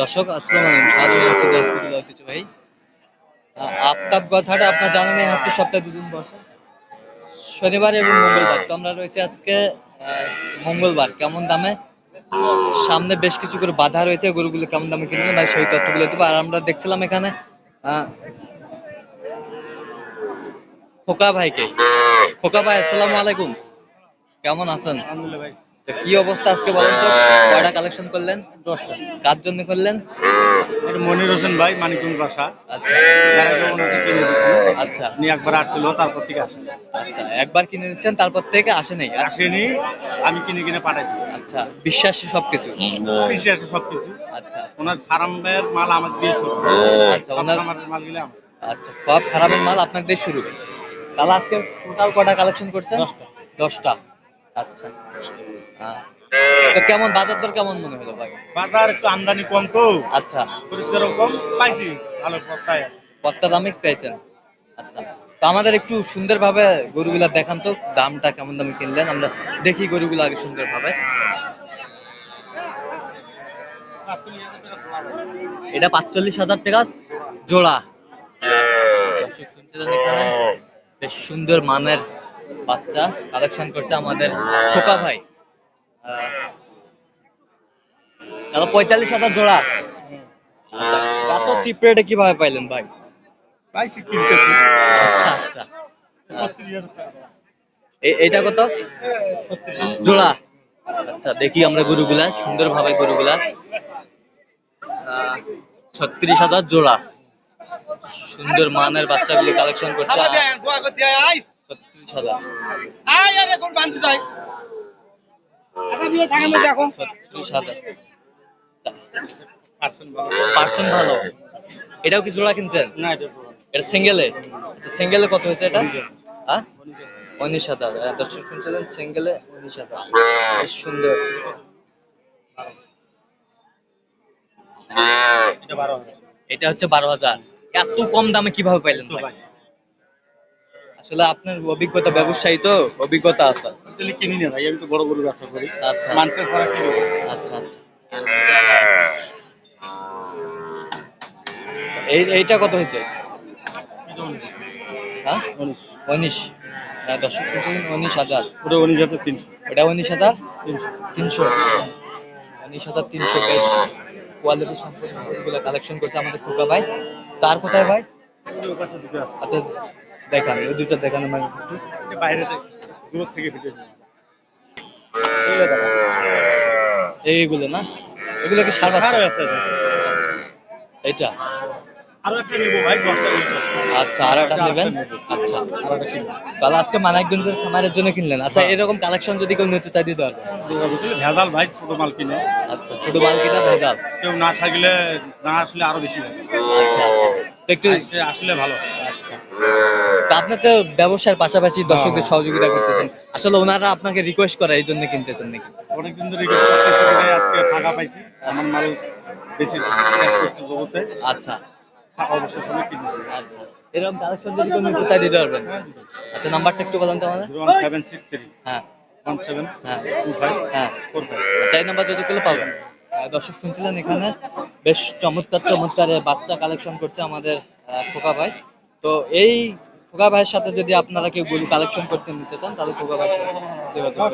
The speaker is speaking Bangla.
দর্শক, আসসালামু আলাইকুম। স্বাগত জানাচ্ছি আফতাবগঞ্জ আপনার জানেন এই সপ্তাহে দুদিন বসে। শনিবার এবং মঙ্গলবার। তো আমরা রয়েছে আজকে মঙ্গলবার। কেমন দামে? সামনে বেশ কিছু করে বাধা রয়েছে। গরুগুলো কেমন দামে কিনলেন ভাই, সেই তথ্যগুলো দেবো। আর আমরা দেখছিলাম এখানে খোকা ভাইকে। খোকা ভাই, আসসালামু আলাইকুম। কেমন আছেন? আলহামদুলিল্লাহ ভাই। কি অবস্থা আজকে বলেন তো? কয়টা কালেকশন করলেন? দশটা। কার জন্য করলেন? এটা মনির হোসেন ভাই মানিকুন বাসা। আচ্ছা। এর ওনাকে কিনে দিছি। আচ্ছা। উনি একবার আসছিল তারপর থেকে আসেন আচ্ছা একবার কিনে তারপর থেকে আসে নাই? আচ্ছা, আসেনি আমি কিনে কিনে পাঠাই আচ্ছা বিশ্বাসী সবকিছু? সবকিছু। আচ্ছা ওনার ফার্মের মাল আমার দিয়ে শুরু। আচ্ছা ওনার মাল আচ্ছা সব খারাপের মাল আপনার দিয়ে শুরু। তাহলে আজকে টোটাল কটা কালেকশন করছেন? দশটা। দশটা। আচ্ছা। তো কেমন বাজার দর কেমন মনে হলো ভাই? বাজার একটু আমদানি কম তো। আচ্ছা। পরিষ্কারও কম পাইছি ভালো আছে। দামে পেয়েছেন? আচ্ছা। তো আমাদের একটু সুন্দর সুন্দরভাবে গরুগুলা দেখান তো দামটা কেমন দামে কিনলেন? আমরা দেখি গরুগুলো আগে সুন্দরভাবে। এটা পাঁচচল্লিশ হাজার টাকা জোড়া। এখানে? বেশ সুন্দর মানের বাচ্চা কালেকশন করছে আমাদের খোকা ভাই। পঁয়তাল্লিশ হাজার জোড়া। আচ্ছা এত চিপ রেটে কীভাবে পাইলেন ভাই? পাইছি কিনতেছি। আচ্ছা আচ্ছা। এটা কত? জোড়া। আচ্ছা দেখি আমরা গরুগুলা সুন্দরভাবে গরুগুলা। ছত্রিশ হাজার জোড়া। সুন্দর মানের বাচ্চাগুলি কালেকশন করছে। ছত্রিশ হাজার। পার্সেন্ট ভালো। এটাও কি জোড়া কিনছেন? না এটা সিঙ্গেলে? আচ্ছা সিঙ্গেলে কত হয়েছে এটা? হ্যাঁ উনিশ হাজার। হ্যাঁ, দর্শক শুনছিলেন সিঙ্গেলে উনিশ হাজার। বেশ সুন্দর। এটা হচ্ছে বারো হাজার। এত কম দামে কীভাবে পাইলেন ভাই? আসলে আপনার অভিজ্ঞতা ব্যবসায়ী তো অভিজ্ঞতা আছে। তাহলে কিনি না ভাই আমি তো বড় বড় ব্যবসা করি। আচ্ছা। মানতে ছাড়া কিনি আচ্ছা আচ্ছা। এই এইটা কত হয়েছে? হ্যাঁ? উনিশ। উনিশ। হ্যাঁ দর্শক উনিশ হাজার। ওটা উনিশ হাজার তিনশো। এটা উনিশ হাজার? তিনশো। উনিশ হাজার তিনশো বেশ কোয়ালিটি সম্পূর্ণ কালেকশন করছে আমাদের খোকা ভাই। তার কোথায় ভাই। আচ্ছা দেখান ওই দেখান আমার বাইরে দূর থেকে ভিডিও এইগুলো না? এগুলো কি সার বাচ্চা? আছে এটা আরও একটা নিবো ভাই দশটা নিবো। আচ্ছা আর একটা নেবেন? আচ্ছা আর একটা কিনবো তাহলে আজকে মানিকগঞ্জের খামারের জন্য কিনলেন। আচ্ছা এরকম কালেকশন যদি কেউ নিতে চাই দিতে পারবে। ভেজাল ভাই ছোট মাল কিনে। আচ্ছা ছোট বালকিটা ভেজাল? কেউ না থাকলে না আসলে আরও বেশি। আচ্ছা আচ্ছা। একটু আসলে ভালো আচ্ছা। তো আপনি তো ব্যবসার পাশাপাশি দর্শকদের সহযোগিতা করতেছেন। আসলে ওনারা আপনাকে রিকোয়েস্ট করে এই জন্য কিনতেছেন নাকি? অনেকদিন ধরে রিকোয়েস্ট করতেছি বিধায় আজকে ফাঁকা পাইছি। আমার মাল বেশি করছে জগতে আচ্ছা। ফাঁকা অবশ্যই সময় কিনবো। আচ্ছা। এরকম কালেকশন যদি কেউ নিতে চাই দিতে পারবেন আচ্ছা নাম্বারটা একটু বলেন তো আমাদের। ওয়ান সেভেন সিক্স থ্রি হ্যাঁ। ওয়ান সেভেন হ্যাঁ। টু ফাইভ হ্যাঁ। ফোর ফাইভ চাই নাম্বার যদি করলে পাবেন? আহ, দর্শক শুনছিলেন এখানে বেশ চমৎকার চমৎকার বাচ্চা কালেকশন করছে আমাদের খোকা ভাই। তো এই খোকা ভাইয়ের সাথে যদি আপনারা কেউ গরু কালেকশন করতে নিতে চান, তাহলে খোকা ভাই যোগাযোগ